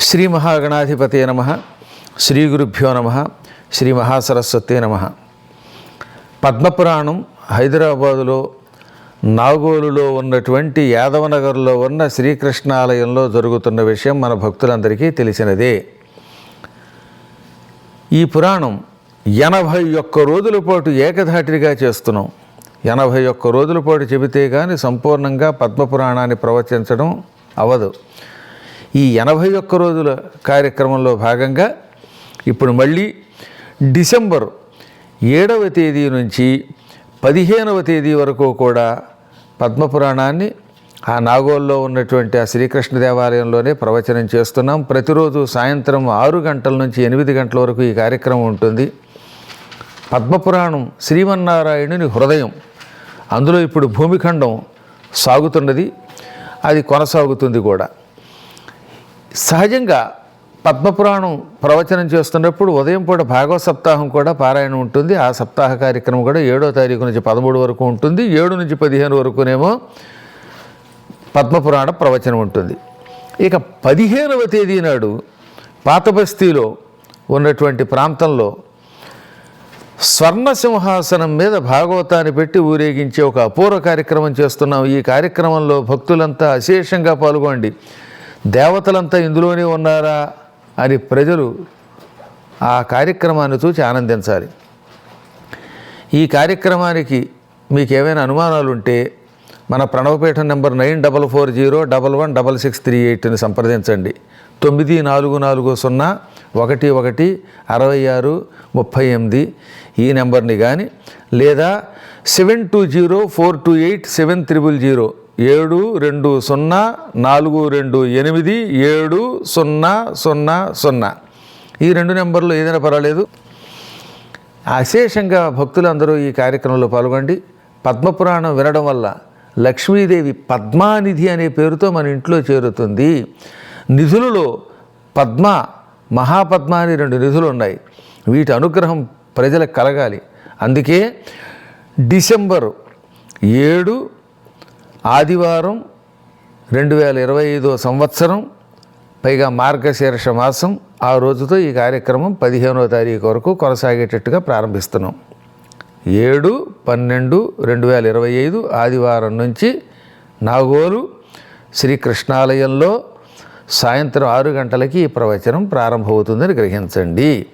శ్రీ మహాగణాధిపతే నమ. శ్రీ గురుభ్యో నమ. శ్రీ మహాసరస్వతే నమ. పద్మపురాణం హైదరాబాదులో నాగోలులో ఉన్నటువంటి యాదవనగర్లో ఉన్న శ్రీకృష్ణాలయంలో జరుగుతున్న విషయం మన భక్తులందరికీ తెలిసినదే. ఈ పురాణం ఎనభై ఒక్క రోజుల పాటు ఏకధాటిగా చేస్తున్నాం. ఎనభై ఒక్క రోజుల పాటు చెబితే కానీ సంపూర్ణంగా పద్మపురాణాన్ని ప్రవచించడం అవదు. ఈ ఎనభై ఒక్క రోజుల కార్యక్రమంలో భాగంగా ఇప్పుడు మళ్ళీ డిసెంబర్ ఏడవ తేదీ నుంచి పదిహేనవ తేదీ వరకు కూడా పద్మపురాణాన్ని ఆ నాగోల్లో ఉన్నటువంటి ఆ శ్రీకృష్ణ దేవాలయంలోనే ప్రవచనం చేస్తున్నాం. ప్రతిరోజు సాయంత్రం ఆరు గంటల నుంచి ఎనిమిది గంటల వరకు ఈ కార్యక్రమం ఉంటుంది. పద్మపురాణం శ్రీమన్నారాయణుని హృదయం. అందులో ఇప్పుడు భూమిఖండం సాగుతున్నది. అది కొనసాగుతుంది కూడా. సహజంగా పద్మపురాణం ప్రవచనం చేస్తున్నప్పుడు ఉదయం పూట భాగవత సప్తాహం కూడా పారాయణం ఉంటుంది. ఆ సప్తాహ కార్యక్రమం కూడా ఏడో తారీఖు నుంచి పదమూడు వరకు ఉంటుంది. ఏడు నుంచి పదిహేను వరకునేమో పద్మపురాణ ప్రవచనం ఉంటుంది. ఇక పదిహేనవ తేదీ నాడు పాతబస్తీలో ఉన్నటువంటి ప్రాంతంలో స్వర్ణ సింహాసనం మీద భాగవతాన్ని పెట్టి ఊరేగించే ఒక అపూర్వ కార్యక్రమం చేస్తున్నాం. ఈ కార్యక్రమంలో భక్తులంతా అశేషంగా పాల్గొండి. దేవతలంతా ఇందులోనే ఉన్నారా అని ప్రజలు ఆ కార్యక్రమాన్ని చూసి ఆనందించాలి. ఈ కార్యక్రమానికి మీకు ఏమైనా అనుమానాలు ఉంటే మన Pranavapeetham number nine double four zero double one double six three ఎయిట్ని సంప్రదించండి. తొమ్మిది నాలుగు నాలుగు సున్నా ఒకటి ఒకటి అరవై ఆరు ముప్పై ఎనిమిది ఈ నెంబర్ని కానీ లేదా seven two zero four two eight seven triple zero ఏడు రెండు సున్నా నాలుగు రెండు ఎనిమిది ఏడు సున్నా సున్నా సున్నా. ఈ రెండు నెంబర్లు ఏదైనా పర్వాలేదు. అశేషంగా భక్తులందరూ ఈ కార్యక్రమంలో పాల్గొండి. పద్మపురాణం వినడం వల్ల లక్ష్మీదేవి పద్మానిధి అనే పేరుతో మన ఇంట్లో చేరుతుంది. నిధులలో పద్మ మహాపద్మ అని రెండు నిధులు ఉన్నాయి వీటి అనుగ్రహం ప్రజలకు కలగాలి. అందుకే డిసెంబరు ఏడు ఆదివారం రెండు వేల ఇరవై ఐదో సంవత్సరం పైగా మార్గశీర్ష మాసం ఆ రోజుతో ఈ కార్యక్రమం పదిహేనో తారీఖు వరకు కొనసాగేటట్టుగా ప్రారంభిస్తున్నాం. ఏడు పన్నెండు రెండు వేల ఇరవై ఐదు ఆదివారం నుంచి నాగోలు శ్రీకృష్ణాలయంలో సాయంత్రం ఆరు గంటలకి ఈ ప్రవచనం ప్రారంభమవుతుందని గ్రహించండి.